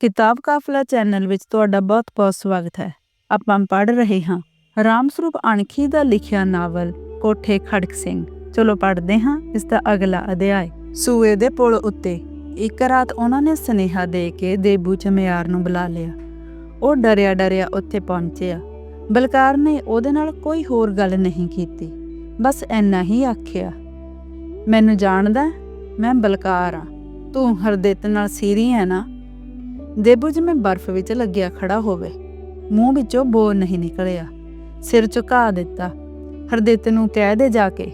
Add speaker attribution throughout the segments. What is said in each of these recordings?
Speaker 1: ਕਿਤਾਬ ਕਾਫਲਾ ਚੈਨਲ ਵਿੱਚ ਤੁਹਾਡਾ ਬਹੁਤ-ਬਹੁਤ ਸਵਾਗਤ ਹੈ। ਆਪਾਂ ਪੜ੍ਹ ਰਹੇ ਹਾਂ ਰਾਮ ਅਣਖੀ ਦਾ ਲਿਖਿਆ ਨਾਵਲ ਕੋਠੇ ਖੜਕ ਸਿੰਘ। ਚਲੋ ਪੜ੍ਹਦੇ ਹਾਂ ਇਸ ਦਾ ਅਗਲਾ ਅਧਿਆਇ। ਸੂਏ ਦੇ ਪੁਲ ਉੱਤੇ ਇੱਕ ਰਾਤ ਉਹਨਾਂ ਨੇ ਸਨੇਹਾ ਦੇ ਕੇ ਦੇਬੂ ਚਮਿਆਰ ਨੂੰ ਬੁਲਾ ਲਿਆ। ਉਹ ਡਰਿਆ ਡਰਿਆ ਉੱਥੇ ਪਹੁੰਚਿਆ। ਬਲਕਾਰ ਨੇ ਉਹਦੇ ਨਾਲ ਕੋਈ ਹੋਰ ਗੱਲ ਨਹੀਂ ਕੀਤੀ। ਬਸ ਇੰਨਾ ਹੀ ਆਖਿਆ, ਮੈਨੂੰ ਜਾਣਦਾ ਮੈਂ ਬਲਕਾਰ ਆ ਤੂੰ ਹਰਦਿੱਤ ਨਾਲ ਸੀਰੀ ਹੈ ਨਾ? ਦੇਬੂ ਜਿਵੇਂ ਬਰਫ਼ ਵਿੱਚ ਲੱਗਿਆ ਖੜਾ ਹੋਵੇ। ਮੂੰਹ ਵਿੱਚੋਂ ਬੋਲ ਨਹੀਂ ਨਿਕਲਿਆ। ਸਿਰ ਝੁਕਾ ਦਿੱਤਾ। ਹਰਦਿੱਤ ਨੂੰ ਕਹਿ ਦੇ ਜਾ ਕੇ।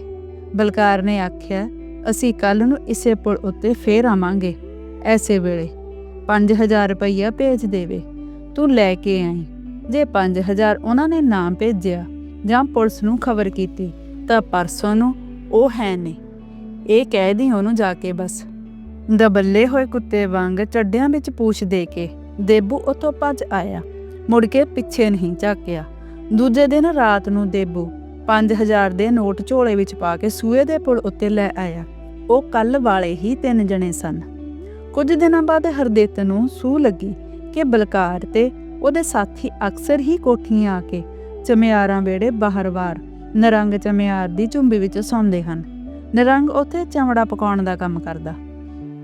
Speaker 1: ਬਲਕਾਰ ਨੇ ਆਖਿਆ, ਅਸੀਂ ਕੱਲ ਨੂੰ ਇਸੇ ਪੁਲ ਉੱਤੇ ਫੇਰ ਆਵਾਂਗੇ, ਐਸੇ ਵੇਲੇ। 5000 ਰੁਪਈਆ ਭੇਜ ਦੇਵੇ। ਤੂੰ ਲੈ ਕੇ ਆਈ। ਜੇ 5000 ਉਹਨਾਂ ਨੇ ਨਾ ਭੇਜਿਆ ਜਾਂ ਪੁਲਿਸ ਨੂੰ ਖਬਰ ਕੀਤੀ ਤਾਂ ਪਰਸੋਂ ਨੂੰ ਉਹ ਹੈ ਨਹੀਂ। ਇਹ ਕਹਿ ਦੀ ਉਹਨੂੰ ਜਾ ਕੇ ਬਸ। ਦਬੱਲੇ ਹੋਏ ਕੁੱਤੇ ਵਾਂਗ ਚੱਡਿਆਂ ਵਿੱਚ ਪੂਛ ਦੇ ਕੇ ਦੇਬੂ ਉਤੋਂ ਭੱਜ ਆਇਆ। ਮੁੜ ਕੇ ਪਿੱਛੇ ਨਹੀਂ ਝਾਕਿਆ। ਦੂਜੇ ਦਿਨ ਰਾਤ ਨੂੰ ਦੇਬੂ 5000 ਦੇ ਨੋਟ ਝੋਲੇ ਵਿੱਚ ਪਾ ਕੇ ਸੂਏ ਦੇ ਪੁਲ ਉੱਤੇ ਲੈ ਆਇਆ। ਉਹ ਕੱਲ ਵਾਲੇ ਹੀ ਤਿੰਨ ਜਣੇ ਸਨ। ਕੁਝ ਦਿਨਾਂ ਬਾਅਦ ਹਰਦਿੱਤ ਨੂੰ ਸੂ ਲੱਗੀ ਕਿ ਬਲਕਾਰ ਤੇ ਉਹਦੇ ਸਾਥੀ ਅਕਸਰ ਹੀ ਕੋਠੀਆਂ ਆ ਕੇ ਚਮਿਆਰਾਂ ਵੇੜੇ ਬਾਹਰ-ਬਾਰ ਨਰੰਗ ਚਮਿਆਰ ਦੀ ਝੁੰਬੀ ਵਿੱਚ ਸੌਂਦੇ ਹਨ। ਨਰੰਗ ਉੱਥੇ ਚਮੜਾ ਪਕਾਉਣ ਦਾ ਕੰਮ ਕਰਦਾ।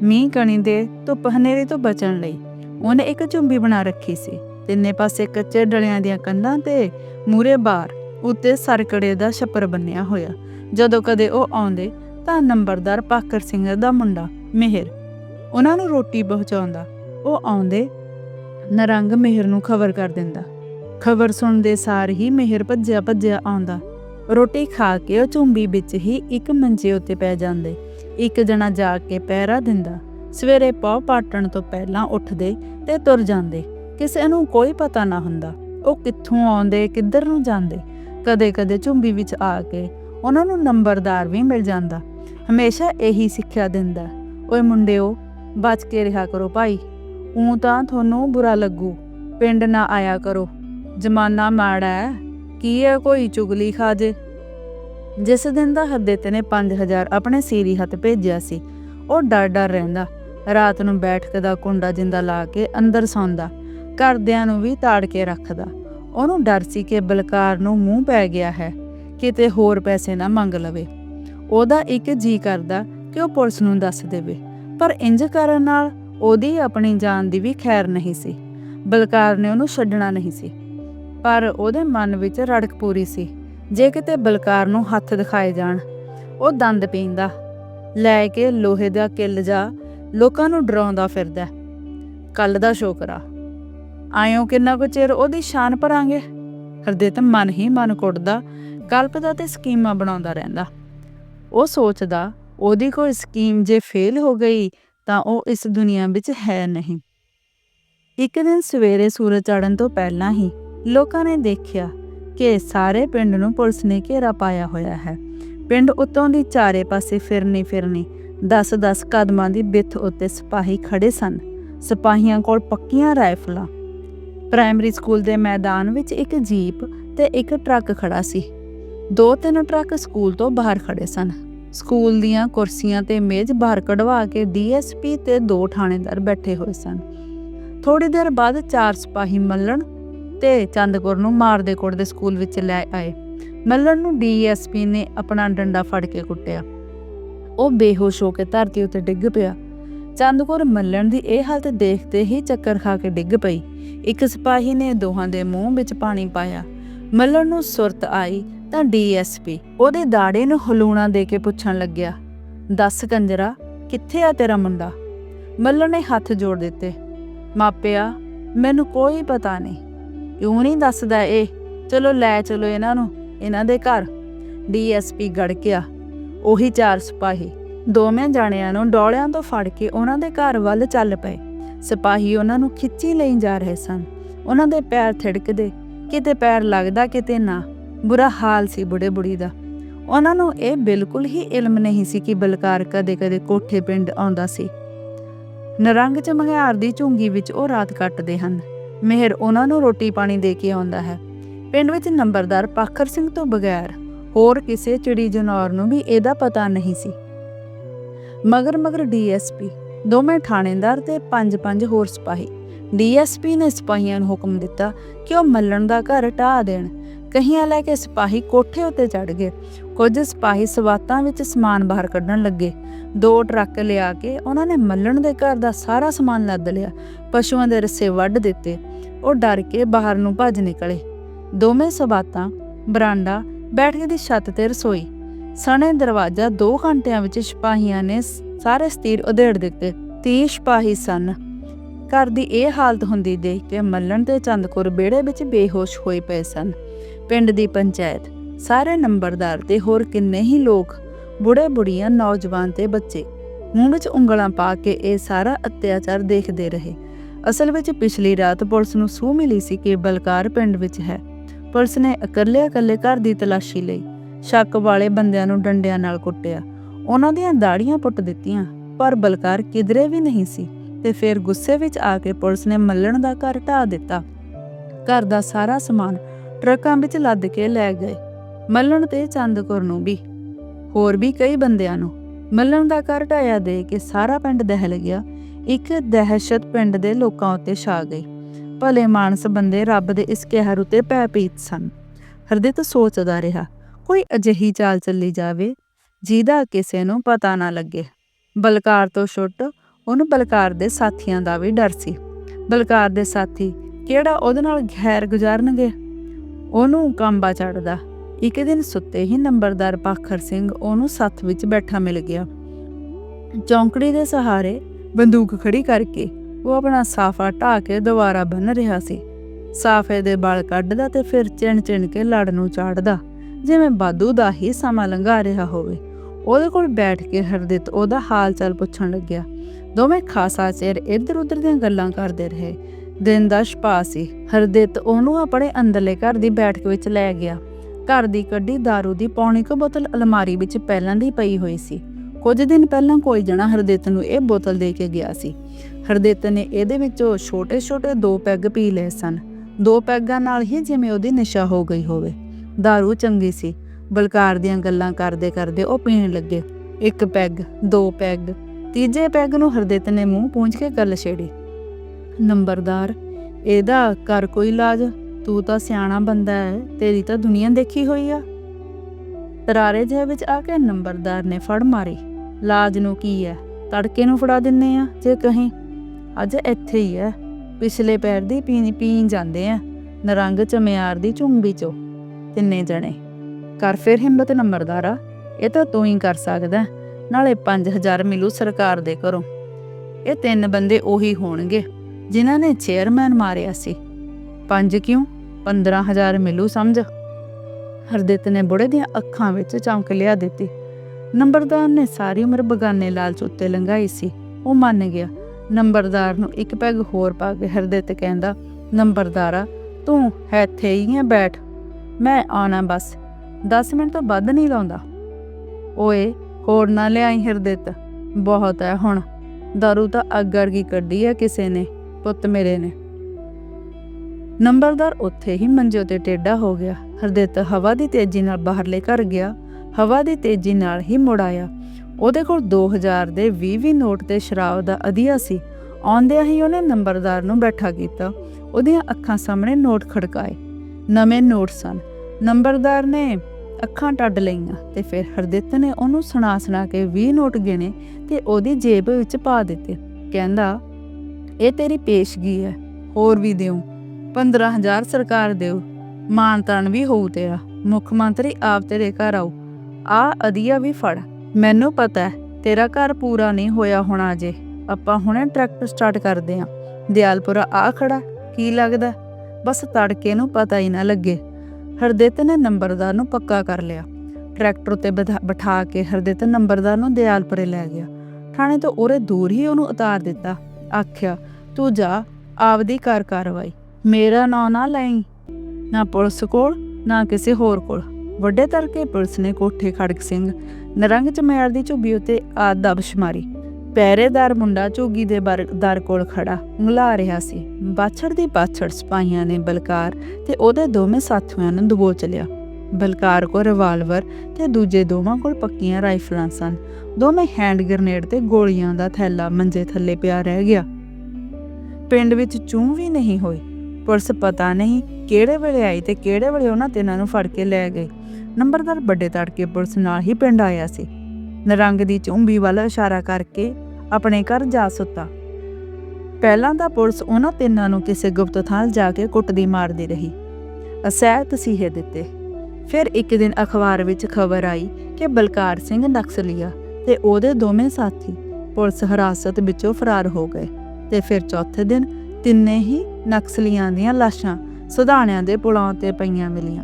Speaker 1: ਮੀਂਹ ਕਣੀ ਦੇ ਧੁੱਪ ਹਨੇਰੇ ਤੋਂ ਬਚਣ ਲਈ ਉਹਨੇ ਇੱਕ ਝੁੰਬੀ ਬਣਾ ਰੱਖੀ ਸੀ। ਤਿੰਨੇ ਪਾਸੇ ਕੱਚੇ ਡਲਿਆਂ ਦੀਆਂ ਕੰਧਾਂ ਤੇ ਮੂਰੇ ਬਾਰ ਉੱਤੇ ਸਰਕੜੇ ਦਾ ਛੱਪਰ ਬੰਨਿਆ ਹੋਇਆ। ਜਦੋਂ ਕਦੇ ਉਹ ਆਉਂਦੇ ਤਾਂ ਨੰਬਰਦਾਰ ਪਾਕਰ ਸਿੰਘ ਦਾ ਮੁੰਡਾ ਮਿਹਰ, ਉਹਨਾਂ ਨੂੰ ਰੋਟੀ ਪਹੁੰਚਾਉਂਦਾ। ਉਹ ਆਉਂਦੇ ਨਰੰਗ ਮਿਹਰ ਨੂੰ ਖਬਰ ਕਰ ਦਿੰਦਾ। ਖਬਰ ਸੁਣਦੇ ਸਾਰ ਹੀ ਮਿਹਰ ਭੱਜਿਆ ਭੱਜਿਆ ਆਉਂਦਾ। ਰੋਟੀ ਖਾ ਕੇ ਉਹ ਝੁੰਬੀ ਵਿੱਚ ਹੀ ਇੱਕ ਮੰਜੇ ਉੱਤੇ ਪੈ ਜਾਂਦੇ। ਇੱਕ ਜਣਾ ਜਾ ਕੇ ਪਹਿਰਾ ਦਿੰਦਾ। ਸਵੇਰੇ ਪੌ ਪਾਟਣ ਤੋਂ ਪਹਿਲਾਂ ਉੱਠਦੇ ਤੇ ਤੁਰ ਜਾਂਦੇ। ਕਿਸੇ ਨੂੰ ਕੋਈ ਪਤਾ ਨਾ ਹੁੰਦਾ, ਉਹ ਕਿੱਥੋਂ ਆਉਂਦੇ, ਕਿੱਧਰ ਨੂੰ ਜਾਂਦੇ। ਕਦੇ-ਕਦੇ ਝੁੰਬੀ ਵਿੱਚ ਆ ਕੇ ਉਹਨਾਂ ਨੂੰ ਨੰਬਰਦਾਰ ਵੀ ਮਿਲ ਜਾਂਦਾ। ਹਮੇਸ਼ਾ ਇਹੀ ਸਿੱਖਿਆ ਦਿੰਦਾ, ਓਏ ਮੁੰਡਿਓ, ਬਚ ਕੇ ਰਿਹਾ ਕਰੋ ਭਾਈ। ਉਂ ਤਾਂ ਤੁਹਾਨੂੰ ਬੁਰਾ ਲੱਗੂ। ਪਿੰਡ ਨਾ ਆਇਆ ਕਰੋ। ਜਮਾਨਾ ਮਾੜਾ ਹੈ। ਕੀ ਹੈ ਕੋਈ ਚੁਗਲੀ ਖਾ ਜੇ ਜਿਸ ਦਿਨ ਦਾ ਹਰਦਿੱਤ ਨੇ 5000 ਆਪਣੇ ਸੀਰੀ ਹੱਥ ਭੇਜਿਆ ਸੀ, ਉਹ ਡਰ ਡਰ ਰਹਿੰਦਾ। ਰਾਤ ਨੂੰ ਬੈਠਕ ਦਾ ਕੁੰਡਾ ਜਿੰਦਾ ਲਾ ਕੇ ਅੰਦਰ ਸੌਂਦਾ, ਘਰਦਿਆਂ ਨੂੰ ਵੀ ਤਾੜ ਕੇ ਰੱਖਦਾ। ਉਹਨੂੰ ਡਰ ਸੀ ਕਿ ਬਲਕਾਰ ਨੂੰ ਮੂੰਹ ਪੈ ਗਿਆ ਹੈ, ਕਿਤੇ ਹੋਰ ਪੈਸੇ ਨਾ ਮੰਗ ਲਵੇ। ਉਹਦਾ ਇੱਕ ਜੀ ਕਰਦਾ ਕਿ ਉਹ ਪੁਲਿਸ ਨੂੰ ਦੱਸ ਦੇਵੇ, ਪਰ ਇੰਜ ਕਰਨ ਨਾਲ ਉਹਦੀ ਆਪਣੀ ਜਾਨ ਦੀ ਵੀ ਖੈਰ ਨਹੀਂ ਸੀ। ਬਲਕਾਰ ਨੇ ਉਹਨੂੰ ਛੱਡਣਾ ਨਹੀਂ ਸੀ, ਪਰ ਉਹਦੇ ਮਨ ਵਿੱਚ ਰੜਕ ਪੂਰੀ ਸੀ। ਜੇ ਕਿਤੇ ਬਲਕਾਰ ਨੂੰ ਹੱਥ ਦਿਖਾਏ ਜਾਣ, ਉਹ ਦੰਦ ਪੀਂਦਾ, ਲੈ ਕੇ ਲੋਹੇ ਦਾ ਕਿੱਲ ਜਾ ਲੋਕਾਂ ਨੂੰ ਡਰਾਉਂਦਾ ਫਿਰਦਾ। ਕੱਲ ਦਾ ਸ਼ੋਕਰਾ ਆਇਓ ਕਿੰਨਾ ਕੁ ਚਿਰ ਉਹਦੀ ਸ਼ਾਨ ਭਰਾਂਗੇ? ਹਰਦਿਤ ਮਨ ਹੀ ਮਨ ਕੁੱਟਦਾ ਕਲਪਦਾ ਤੇ ਸਕੀਮਾਂ ਬਣਾਉਂਦਾ ਰਹਿੰਦਾ। ਉਹ ਸੋਚਦਾ, ਉਹਦੀ ਕੋਈ ਸਕੀਮ ਜੇ ਫੇਲ ਹੋ ਗਈ, ਤਾਂ ਉਹ ਇਸ ਦੁਨੀਆ ਵਿੱਚ ਹੈ ਨਹੀਂ। ਇੱਕ ਦਿਨ ਸਵੇਰੇ ਸੂਰਜ ਚੜ੍ਹਨ ਤੋਂ ਪਹਿਲਾਂ ਹੀ ਲੋਕਾਂ ਨੇ ਦੇਖਿਆ ਕਿ ਸਾਰੇ ਪਿੰਡ ਨੂੰ ਪੁਲਿਸ ਨੇ ਘੇਰਾ ਪਾਇਆ ਹੋਇਆ ਹੈ। ਪਿੰਡ ਉਤੋਂ ਦੀ ਚਾਰੇ ਪਾਸੇ ਫਿਰਨੀ ਫਿਰਨੀ 10-10 ਕਦਮਾਂ ਦੀ ਬਿੱਥ ਉੱਤੇ ਸਿਪਾਹੀ ਖੜੇ ਸਨ। ਸਿਪਾਹੀਆਂ ਕੋਲ ਪੱਕੀਆਂ ਰਾਈਫਲਾਂ। ਪ੍ਰਾਇਮਰੀ ਸਕੂਲ ਦੇ ਮੈਦਾਨ ਵਿੱਚ ਇੱਕ ਜੀਪ ਤੇ ਇੱਕ ਟਰੱਕ ਖੜਾ ਸੀ। ਦੋ ਤਿੰਨ ਟਰੱਕ ਸਕੂਲ ਤੋਂ ਬਾਹਰ ਖੜੇ ਸਨ। ਸਕੂਲ ਦੀਆਂ ਕੁਰਸੀਆਂ ਤੇ ਮੇਜ਼ ਬਾਹਰ ਕਢਵਾ ਕੇ ਡੀਐਸਪੀ ਤੇ ਦੋ ਥਾਣੇਦਾਰ ਬੈਠੇ ਹੋਏ ਸਨ। ਥੋੜੀ ਦੇਰ ਬਾਅਦ ਚਾਰ ਸਿਪਾਹੀ ਮੱਲਣ ਤੇ ਚੰਦਕੌਰ ਨੂੰ ਮਾਰਦੇ ਕੁੱਟਦੇ ਸਕੂਲ ਵਿੱਚ ਲੈ ਆਏ। ਮੱਲਣ ਨੂੰ ਡੀਐਸਪੀ ਨੇ ਆਪਣਾ ਡੰਡਾ ਫੜ ਕੇ ਕੁੱਟਿਆ। ਉਹ ਬੇਹੋਸ਼ ਹੋ ਕੇ ਧਰਤੀ ਉੱਤੇ ਡਿੱਗ ਪਿਆ। ਚੰਦਕੌਰ ਮੱਲਣ ਦੀ ਇਹ ਹਾਲਤ ਦੇਖਦੇ ਹੀ ਚੱਕਰ ਖਾ ਕੇ ਡਿੱਗ ਪਈ। ਇੱਕ ਸਿਪਾਹੀ ਨੇ ਦੋਹਾਂ ਦੇ ਮੂੰਹ ਵਿੱਚ ਪਾਣੀ ਪਾਇਆ। ਮੱਲਣ ਨੂੰ ਸੁਰਤ ਆਈ ਤਾਂ ਡੀਐਸਪੀ ਉਹਦੇ ਦਾੜੇ ਨੂੰ ਹਲੂਣਾ ਦੇ ਕੇ ਪੁੱਛਣ ਲੱਗਿਆ, ਦੱਸ ਕੰਜਰਾ, ਕਿੱਥੇ ਆ ਤੇਰਾ ਮੁੰਡਾ? ਮੱਲਣ ਨੇ ਹੱਥ ਜੋੜ ਦਿੱਤੇ, ਮਾਪਿਆ, ਮੈਨੂੰ ਕੋਈ ਪਤਾ ਨਹੀਂ। ਕਿਉਂ ਨਹੀਂ ਦੱਸਦਾ ਇਹ? ਚਲੋ ਲੈ ਚਲੋ ਇਹਨਾਂ ਨੂੰ, ਇਹਨਾਂ ਦੇ ਘਰ। ਡੀਐਸਪੀ ਗੜਕਿਆ ਉਹੀ ਚਾਰ ਸਿਪਾਹੀ। ਦੋਵੇਂ ਜਾਣਿਆਂ ਨੂੰ ਡੋਲਿਆਂ ਤੋਂ ਫੜ ਕੇ ਉਹਨਾਂ ਦੇ ਘਰ ਵੱਲ ਚੱਲ ਪਏ। ਸਿਪਾਹੀ ਉਹਨਾਂ ਨੂੰ ਖਿੱਚੀ ਲਈ ਜਾ ਰਹੇ ਸਨ। ਉਹਨਾਂ ਦੇ ਪੈਰ ਥਿੜਕਦੇ, ਕਿਤੇ ਪੈਰ ਲੱਗਦਾ, ਕਿਤੇ ਨਾ। ਬੁਰਾ ਹਾਲ ਸੀ ਬੁੜੇ ਬੁੜੀ ਦਾ। ਉਹਨਾਂ ਨੂੰ ਇਹ ਬਿਲਕੁਲ ਹੀ ਇਲਮ ਨਹੀਂ ਸੀ ਕਿ ਬਲਕਾਰ ਕਦੇ-ਕਦੇ ਕੋਠੇ ਪਿੰਡ ਆਉਂਦਾ ਸੀ। ਨਰੰਗ ਚ ਮਹਿਆਰ ਦੀ ਝੁੰਗੀ ਵਿੱਚ ਉਹ ਰਾਤ ਕੱਟਦੇ ਹਨ। ਮਿਹਰ ਉਹਨਾਂ ਨੂੰ ਰੋਟੀ ਪਾਣੀ ਦੇ ਕੇ ਆਉਂਦਾ ਹੈ। ਪਿੰਡ ਵਿੱਚ ਨੰਬਰਦਾਰ ਪਾਖਰ ਸਿੰਘ ਤੋਂ ਬਗੈਰ ਹੋਰ ਕਿਸੇ ਚਿੜੀ ਜਨੌਰ ਨੂੰ ਵੀ ਇਹਦਾ ਪਤਾ ਨਹੀਂ ਸੀ। ਮਗਰ ਮਗਰ ਡੀਐਸਪੀ, ਦੋਵੇਂ ਥਾਣੇਦਾਰ ਤੇ ਪੰਜ ਪੰਜ ਹੋਰ ਸਿਪਾਹੀ। ਡੀਐਸਪੀ ਨੇ ਸਿਪਾਹੀਆਂ ਨੂੰ ਹੁਕਮ ਦਿੱਤਾ ਕਿ ਉਹ ਮੱਲਣ ਦਾ ਘਰ ਢਾਹ ਦੇਣ ਕਹੀਆਂ ਲੈ ਕੇ ਸਿਪਾਹੀ ਕੋਠੇ ਉੱਤੇ ਚੜ ਗਏ। ਕੁਝ ਸਿਪਾਹੀ ਸਵਾਤਾਂ ਵਿੱਚ ਸਮਾਨ ਬਾਹਰ ਕੱਢਣ ਲੱਗੇ। ਦੋ ਟਰੱਕ ਲਿਆ ਕੇ ਉਹਨਾਂ ਨੇ ਮੱਲਣ ਦੇ ਘਰ ਦਾ ਸਾਰਾ ਸਮਾਨ ਲੱਦ ਲਿਆ। ਪਸ਼ੂਆਂ ਦੇ ਰੱਸੇ ਵੱਢ ਦਿੱਤੇ। ਉਹ ਡਰ ਕੇ ਬਾਹਰ ਨੂੰ ਭੱਜ ਨਿਕਲੇ। ਦੋਵੇਂ ਸਵਾਤਾਂ ਬਰਾਂਡਾ ਬੈਠਕ ਦੀ ਛੱਤ ਤੇ ਰਸੋਈ। ਸਣੇ ਦਰਵਾਜ਼ਾ 2 ਘੰਟਿਆਂ ਵਿੱਚ ਸਿਪਾਹੀਆਂ ਨੇ ਸਾਰੇ ਸਤੀਰ ਉਧੇੜ ਦਿੱਤੇ। 30 ਸਿਪਾਹੀ ਸਨ। ਘਰ ਦੀ ਇਹ ਹਾਲਤ ਹੁੰਦੀ ਦੇਖ ਕੇ ਮੱਲਣ ਤੇ ਚੰਦਕੁਰ ਬੇੜੇ ਵਿੱਚ ਬੇਹੋਸ਼ ਹੋਏ ਪਏ ਸਨ। ਪਿੰਡ ਦੀ ਪੰਚਾਇਤ। ਸਾਰੇ ਨੰਬਰਦਾਰ ਤੇ ਹੋਰ ਕਿੰਨੇ ਹੀ ਲੋਕ ਬੁੜੇ ਬੁੜੀਆਂ ਨੌਜਵਾਨ ਤੇ ਬੱਚੇ। ਮੂੰਹ ਵਿੱਚ ਉਂਗਲਾਂ ਪਾ ਕੇ ਇਹ ਸਾਰਾ ਅਤਿਆਚਾਰ ਦੇਖਦੇ ਰਹੇ। ਅਸਲ ਵਿੱਚ ਪਿਛਲੀ ਰਾਤ ਪੁਲਿਸ ਨੂੰ ਸੂਹ ਮਿਲੀ ਸੀ ਕਿ ਬਲਕਾਰ ਪਿੰਡ ਵਿੱਚ ਹੈ। ਪੁਲਿਸ ਨੇ ਇਕੱਲੇ-ਇਕੱਲੇ ਘਰ ਦੀ ਤਲਾਸ਼ੀ ਲਈ ਸ਼ੱਕ ਵਾਲੇ ਬੰਦਿਆਂ ਨੂੰ ਡੰਡਿਆਂ ਨਾਲ ਕੁੱਟਿਆ। ਉਹਨਾਂ ਦੀਆਂ ਦਾੜੀਆਂ ਪੁੱਟ ਦਿੱਤੀਆਂ, ਪਰ ਬਲਕਾਰ ਕਿਧਰੇ ਵੀ ਨਹੀਂ ਸੀ ਤੇ ਫਿਰ ਗੁੱਸੇ ਵਿੱਚ ਆ ਕੇ ਪੁਲਿਸ ਨੇ ਮੱਲਣ ਦਾ ਘਰ ਢਾਹ ਦਿੱਤਾ। ਘਰ ਦਾ ਸਾਰਾ ਸਮਾਨ ਟਰੱਕਾਂ ਵਿੱਚ ਲੱਦ ਕੇ ਲੈ ਗਏ। ਮੱਲਣ ਤੇ ਚੰਦਕੁਰ ਨੂੰ ਵੀ। ਹੋਰ ਵੀ ਕਈ ਬੰਦਿਆਂ ਨੂੰ। ਮੱਲਣ ਦਾ ਘਰ ਢਾਇਆ ਦੇ ਕੇ ਸਾਰਾ ਪਿੰਡ ਦਹਿਲ ਗਿਆ। ਇੱਕ ਦਹਿਸ਼ਤ ਪਿੰਡ ਦੇ ਲੋਕਾਂ ਉੱਤੇ ਛਾ ਗਈ। ਭਲੇ ਮਾਨਸ ਬੰਦੇ ਰੱਬ ਦੇ ਇਸ ਕਹਿਰ ਉਤੇ ਪੈ ਪੀਤ ਸਨ। ਹਰਦਿਤ ਸੋਚਦਾ ਰਿਹਾ, ਕੋਈ ਅਜਿਹੀ ਚਾਲ ਚੱਲੀ ਜਾਵੇ, ਜਿਹਦਾ ਕਿਸੇ ਨੂੰ ਪਤਾ ਨਾ ਲੱਗੇ। ਬਲਕਾਰ ਤੋਂ ਛੁੱਟ, ਉਹਨੂੰ ਬਲਕਾਰ ਦੇ ਸਾਥੀਆਂ ਦਾ ਵੀ ਡਰ ਸੀ। ਬਲਕਾਰ ਦੇ ਸਾਥੀ ਕਿਹੜਾ ਉਹਦੇ ਨਾਲ ਗੈਰ ਗੁਜ਼ਾਰਨਗੇ? ਉਹਨੂੰ ਕਾਂਬਾ ਚੜਦਾ ਇੱਕ ਦਿਨ ਸੁੱਤੇ ਹੀ ਨੰਬਰਦਾਰ ਪਾਖਰ ਸਿੰਘ ਉਹਨੂੰ ਸੱਥ ਵਿੱਚ ਬੈਠਾ ਮਿਲ ਗਿਆ। ਚੌਂਕੜੀ ਦੇ ਸਹਾਰੇ ਬੰਦੂਕ ਖੜੀ ਕਰਕੇ ਉਹ ਆਪਣਾ ਸਾਫਾ ਢਾ ਕੇ ਦੁਬਾਰਾ ਬੰਨ ਰਿਹਾ ਸੀ। ਸਾਫੇ ਦੇ ਵਾਲ ਕੱਢਦਾ ਤੇ ਫਿਰ ਚਿਣ ਚਿਣ ਕੇ ਲੜ ਨੂੰ ਚਾੜਦਾ ਜਿਵੇਂ ਬਾਦੂ ਦਾ ਹੀ ਸਮਾਂ ਲੰਘਾ ਰਿਹਾ ਹੋਵੇ। ਉਹਦੇ ਕੋਲ ਬੈਠ ਕੇ ਹਰਦਿਤ ਉਹਦਾ ਹਾਲ ਚਾਲ ਪੁੱਛਣ ਲੱਗਿਆ। ਦੋਵੇਂ ਖਾਸਾ ਚਿਰ ਇੱਧਰ ਉੱਧਰ ਦੀਆਂ ਗੱਲਾਂ ਕਰਦੇ ਰਹੇ। ਦਿਨ ਦਾ ਛਪਾ ਸੀ ਹਰਦਿਤ ਉਹਨੂੰ ਆਪਣੇ ਅੰਦਰਲੇ ਘਰ ਦੀ ਬੈਠਕ ਵਿੱਚ ਲੈ ਗਿਆ ਘਰ ਦੀ ਕੱਢੀ दारू ਦੀ ਪੌਣੀ ਕੁ ਬੋਤਲ ਅਲਮਾਰੀ ਵਿੱਚ ਪਹਿਲਾਂ ਦੀ ਪਈ ਹੋਈ ਸੀ ਕੁਝ ਦਿਨ ਪਹਿਲਾਂ ਕੋਈ ਜਣਾ ਹਰਦਿਤ ਨੂੰ ਇਹ ਬੋਤਲ ਦੇ ਕੇ ਗਿਆ ਸੀ ਹਰਦਿਤ ਨੇ ਇਹਦੇ ਵਿੱਚੋਂ ਛੋਟੇ-ਛੋਟੇ ਦੋ ਪੈਗ ਪੀ ਲਏ ਸਨ ਦੋ ਪੈਗਾਂ ਨਾਲ ਹੀ ਜਿਵੇਂ ਉਹਦੀ ਨਸ਼ਾ ਹੋ ਗਈ ਹੋਵੇ दारू ਚੰਗੀ ਸੀ ਬਲਕਾਰ ਦੀਆਂ ਗੱਲਾਂ ਕਰਦੇ ਕਰਦੇ ਉਹ ਪੀਣ ਲੱਗੇ ਇੱਕ ਪੈਗ ਦੋ ਪੈਗ ਤੀਜੇ ਪੈਗ ਨੂੰ ਹਰਦਿਤ ਨੇ ਮੂੰਹ ਪੂੰਝ ਕੇ ਗੱਲ ਛੇੜੀ ਨੰਬਰਦਾਰ, ਇਹਦਾ ਕਰ ਕੋਈ ਇਲਾਜ? ਤੂੰ ਤਾਂ ਸਿਆਣਾ ਬੰਦਾ ਹੈ ਤੇਰੀ ਤਾਂ ਦੁਨੀਆ ਦੇਖੀ ਹੋਈ ਆ। ਤਰਾਰੇ ਜਿਹੇ ਵਿੱਚ ਆ ਕੇ ਨੰਬਰਦਾਰ ਨੇ ਫੜ ਮਾਰੀ। ਲਾਜ ਨੂੰ ਕੀ ਹੈ ਤੜਕੇ ਨੂੰ ਫੜਾ ਦਿੰਨੇ ਆ, ਜੇ ਕਹੀਂ। ਅੱਜ ਇੱਥੇ ਹੀ ਹੈ ਪਿਛਲੇ ਪੈਰ ਦੀ ਪੀਣੀ, ਪੀਣ ਜਾਂਦੇ ਆ ਨਰੰਗ ਚਮਿਆਰ ਦੀ ਝੁੰਬੀ ਚੋ। ਤਿੰਨੇ ਜਣੇ। ਕਰ ਫਿਰ ਹਿੰਮਤ ਨੰਬਰਦਾਰਾ। ਇਹ ਤਾਂ ਤੂੰ ਹੀ ਕਰ ਸਕਦਾ ਹੈ। ਨਾਲੇ 5000 ਮਿਲੂ ਸਰਕਾਰ ਦੇ ਘਰੋਂ। ਇਹ ਤਿੰਨ ਬੰਦੇ ਉਹੀ ਹੋਣਗੇ। ਜਿਨ੍ਹਾਂ ਨੇ ਚੇਅਰਮੈਨ ਮਾਰਿਆ ਸੀ। ਪੰਜ ਕਿਉਂ? 15000 ਮਿਲੂ ਸਮਝ। ਹਰਦਿਤ ਨੇ ਬੁੜੇ ਦੀਆਂ ਅੱਖਾਂ ਵਿੱਚ ਚਮਕ ਲਿਆ ਦਿੱਤੀ। ਨੰਬਰਦਾਰ ਨੇ ਸਾਰੀ ਉਮਰ ਬਗਾਨੇ ਲਾਲਚ ਉੱਤੇ ਲੰਘਾਈ ਸੀ। ਉਹ ਮੰਨ ਗਿਆ, ਨੰਬਰਦਾਰ ਨੂੰ ਇੱਕ ਪੈਗ ਹੋਰ ਪਾ ਕੇ ਹਰਦਿਤ ਕਹਿੰਦਾ, ਨੰਬਰਦਾਰਾ, ਤੂੰ ਇੱਥੇ ਹੀ ਆ, ਬੈਠ। ਮੈਂ ਆਣਾ ਬਸ। 10 ਮਿੰਟ ਤੋਂ ਵੱਧ ਨਹੀਂ ਲਾਉਂਦਾ। ਓਏ, ਹੋਰ ਨਾ ਲਿਆਈ ਹਿਰਦਿਤ। ਬਹੁਤ ਹੈ ਹੁਣ। ਦਾਰੂ ਤਾਂ ਅੱਗ ਵਰਗੀ ਕੱਢੀ ਹੈ ਕਿਸੇ ਨੇ। ਪੁੱਤ ਮੇਰੇ ਨੇ। ਨੰਬਰਦਾਰ ਉੱਥੇ ਹੀ ਮੰਜੇ ਉਤੇ ਟੇਡਾ ਹੋ ਗਿਆ। ਹਰਦਿਤ ਹਵਾ ਦੀ ਤੇਜ਼ੀ ਨਾਲ ਬਾਹਰਲੇ ਘਰ ਗਿਆ। ਹਵਾ ਦੀ ਤੇਜ਼ੀ ਨਾਲ ਹੀ ਮੁੜ ਆਇਆ। ਉਹਦੇ ਕੋਲ 2000 ਦੇ 20-20 ਨੋਟ ਤੇ ਸ਼ਰਾਬ ਦਾ ਅਧਿਆ ਸੀ। ਆਉਂਦਿਆਂ ਹੀ ਉਹਨੇ ਨੰਬਰਦਾਰ ਨੂੰ ਬੈਠਾ ਕੀਤਾ। ਉਹਦੀਆਂ ਅੱਖਾਂ ਸਾਹਮਣੇ ਨੋਟ ਖੜਕਾਏ। ਨਵੇਂ ਨੋਟ ਸਨ। ਨੰਬਰਦਾਰ ਨੇ ਅੱਖਾਂ ਟੱਡ ਲਈਆਂ ਤੇ ਫਿਰ ਹਰਦਿੱਤ ਨੇ ਉਹਨੂੰ ਸੁਣਾ ਸੁਣਾ ਕੇ 20 ਨੋਟ ਗਿਣੇ ਤੇ ਉਹਦੀ ਜੇਬ ਵਿੱਚ ਪਾ ਦਿੱਤੇ। ਕਹਿੰਦਾ ਇਹ ਤੇਰੀ ਪੇਸ਼ਗੀ ਹੈ। ਹੋਰ ਵੀ ਦਿਉ 15000 ਸਰਕਾਰ ਦਿਓ। ਮਾਨ ਤਾਨ ਵੀ ਹੋਊ ਤੇਰਾ। ਮੁੱਖ ਮੰਤਰੀ ਆਪ ਤੇਰੇ ਘਰ ਆਊ ਆ ਅਧੀਆ ਵੀ ਫੜ। ਮੈਨੂੰ ਪਤਾ ਹੈ, ਤੇਰਾ ਘਰ ਪੂਰਾ ਨਹੀਂ ਹੋਇਆ ਹੋਣਾ ਅਜੇ। ਆਪਾਂ ਹੁਣੇ ਟਰੈਕਟਰ ਸਟਾਰਟ ਕਰਦੇ ਆਂ ਦਿਆਲਪੁਰਾ ਆ ਖੜਾ। ਕੀ ਲੱਗਦਾ? ਬਸ ਤੜਕੇ ਨੂੰ ਪਤਾ ਹੀ ਨਾ ਲੱਗੇ। ਹਰਦਿਤ ਨੇ ਨੰਬਰਦਾਰ ਨੂੰ ਪੱਕਾ ਕਰ ਲਿਆ। ਟਰੈਕਟਰ ਤੇ ਬਿਠਾ- ਬਿਠਾ ਕੇ ਹਰਦਿਤ ਨੰਬਰਦਾਰ ਨੂੰ ਦਿਆਲਪੁਰੇ ਲੈ ਗਿਆ। ਥਾਣੇ ਤੋਂ ਉਰੇ ਦੂਰ ਹੀ ਉਹਨੂੰ ਉਤਾਰ ਦਿੱਤਾ। ਆਖਿਆ ਤੂੰ ਜਾ, ਆਪਦੀ ਕਰ ਕਾਰਵਾਈ। ਮੇਰਾ ਨਾਂ ਨਾ ਲਈ। ਨਾ ਪੁਲਿਸ ਕੋਲ, ਨਾ ਕਿਸੇ ਹੋਰ ਕੋਲ। ਵੱਡੇ ਤਰਕੇ ਪੁਲਿਸ ਨੇ ਕੋਠੇ ਖੜਕ ਸਿੰਘ ਨਰੰਗ ਚਮੈਲ ਦੀ ਝੁੱਗੀ ਉਤੇ ਆ ਦਬਸ਼ ਮਾਰੀ। ਪਹਿਰੇਦਾਰ ਮੁੰਡਾ ਝੁੱਗੀ ਦੇ ਦਰ ਕੋਲ ਖੜਾ, ਉਂਗਲਾ ਰਿਹਾ ਸੀ। ਬਾਛੜ ਦੀ ਬਾਛੜ ਸਿਪਾਹੀਆਂ ਨੇ ਬਲਕਾਰ ਤੇ ਉਹਦੇ ਦੋਵੇਂ ਸਾਥੀਆਂ ਨੂੰ ਦਬੋਚ ਲਿਆ ਬਲਕਾਰ ਕੋਲ ਰਿਵਾਲਵਰ ਤੇ ਦੂਜੇ ਦੋਵਾਂ ਕੋਲ ਪੱਕੀਆਂ ਰਾਈਫਲਾਂ ਸਨ। ਦੋਵੇਂ ਹੈਂਡ ਗ੍ਰਨੇਡ ਤੇ ਗੋਲੀਆਂ ਦਾ ਥੈਲਾ ਮੰਜੇ ਥੱਲੇ ਪਿਆ ਰਹਿ ਗਿਆ। ਪਿੰਡ ਵਿੱਚ ਚੂੰ ਵੀ ਨਹੀਂ ਹੋਈ। ਪੁਲਿਸ ਪਤਾ ਨਹੀਂ ਕਿਹੜੇ ਵੇਲੇ ਆਈ ਤੇ ਕਿਹੜੇ ਵੇਲੇ ਉਹਨਾਂ ਤਿੰਨਾਂ ਨੂੰ ਫੜ ਕੇ ਲੈ ਗਏ। ਨੰਬਰਦਾਰ ਵੱਡੇ ਤੜਕੇ ਪੁਲਿਸ ਨਾਲ ਹੀ ਪਿੰਡ ਆਇਆ ਸੀ। ਨਰੰਗ ਦੀ ਚੁੰਬੀ ਵੱਲ ਇਸ਼ਾਰਾ ਕਰਕੇ ਆਪਣੇ ਘਰ ਜਾ ਸੁੱਤਾ। ਪਹਿਲਾਂ ਤਾਂ ਪੁਲਿਸ ਉਹਨਾਂ ਤਿੰਨਾਂ ਨੂੰ ਕਿਸੇ ਗੁਪਤ ਥਾਂ ਜਾ ਕੇ ਕੁੱਟਦੀ ਮਾਰਦੀ ਰਹੀ। ਅਸਹਿ ਤਸੀਹੇ ਦਿੱਤੇ। ਫਿਰ ਇੱਕ ਦਿਨ ਅਖਬਾਰ ਵਿੱਚ ਖਬਰ ਆਈ ਕਿ ਬਲਕਾਰ ਸਿੰਘ ਨਕਸਲੀਆ ਤੇ ਉਹਦੇ ਦੋਵੇਂ ਸਾਥੀ ਪੁਲਿਸ ਹਿਰਾਸਤ ਵਿੱਚੋਂ ਫਰਾਰ ਹੋ ਗਏ। ਤੇ ਫਿਰ ਚੌਥੇ ਦਿਨ ਤਿੰਨੇ ਹੀ ਨਕਸਲੀਆਂ ਦੀਆਂ ਲਾਸ਼ਾਂ ਸੁਧਾਣਿਆਂ ਦੇ ਪੁਲਾਂ ਉੱਤੇ ਪਈਆਂ ਮਿਲੀਆਂ।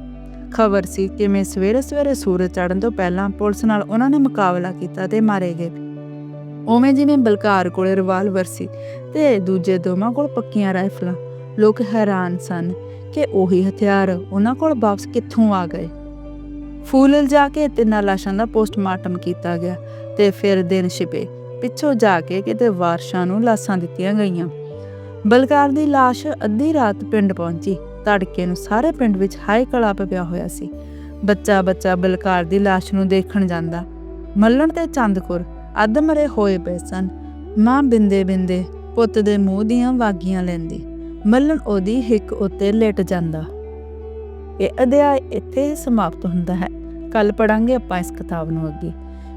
Speaker 1: ਖਬਰ ਸੀ ਕਿ ਮੈਂ ਸਵੇਰੇ ਸਵੇਰੇ ਸੂਰਜ ਚੜ੍ਹਨ ਤੋਂ ਪਹਿਲਾਂ ਪੁਲਿਸ ਨਾਲ ਉਹਨਾਂ ਨੇ ਮੁਕਾਬਲਾ ਕੀਤਾ ਤੇ ਮਾਰੇ ਗਏ ਉਵੇਂ ਜਿਵੇਂ ਬਲਕਾਰ ਕੋਲੇ ਰਿਵਾਲਵਰ ਸੀ ਤੇ ਦੂਜੇ ਦੋਵਾਂ ਕੋਲ ਪੱਕੀਆਂ ਰਾਈਫਲਾਂ ਲੋਕ ਹੈਰਾਨ ਸਨ ਕਿ ਉਹੀ ਹਥਿਆਰ ਉਹਨਾਂ ਕੋਲ ਵਾਪਸ ਕਿੱਥੋਂ ਆ ਗਏ। ਫੂਲ ਜਾ ਕੇ ਤਿੰਨਾਂ ਲਾਸ਼ਾਂ ਦਾ ਪੋਸਟਮਾਰਟਮ ਕੀਤਾ ਗਿਆ ਤੇ ਫਿਰ ਦਿਨ ਛਿਪੇ। ਪਿੱਛੋਂ ਜਾ ਕੇ ਕਿਤੇ ਵਾਰਸ਼ਾਂ ਨੂੰ ਲਾਸ਼ਾਂ ਦਿੱਤੀਆਂ ਗਈਆਂ। ਬਲਕਾਰ ਦੀ ਲਾਸ਼ ਅੱਧੀ ਰਾਤ ਪਿੰਡ ਪਹੁੰਚੀ। ਤੜਕੇ ਨੂੰ ਸਾਰੇ ਪਿੰਡ ਵਿੱਚ ਹਾਈ ਕਲਾਪ ਪਿਆ ਹੋਇਆ ਸੀ। ਬੱਚਾ ਬੱਚਾ ਬਲਕਾਰ ਦੀ ਲਾਸ਼ ਨੂੰ ਦੇਖਣ ਜਾਂਦਾ। ਮੱਲਣ ਤੇ ਚੰਦਕੁਰ ਅੱਧ ਮਰੇ ਹੋਏ ਪਏ ਸਨ। ਮਾਂ ਬਿੰਦੇ ਬਿੰਦੇ ਪੁੱਤ ਦੇ ਮੂੰਹ ਦੀਆਂ ਵਾਗੀਆਂ ਲੈਂਦੀ। ਮੱਲਣ ਉਹਦੀ ਹਿੱਕ ਉੱਤੇ ਲੇਟ ਜਾਂਦਾ। ਇਹ ਅਧਿਆਇ ਇੱਥੇ ਹੀ ਸਮਾਪਤ ਹੁੰਦਾ ਹੈ। ਕੱਲ ਪੜਾਂਗੇ ਆਪਾਂ ਇਸ ਕਿਤਾਬ ਨੂੰ ਅੱਗੇ।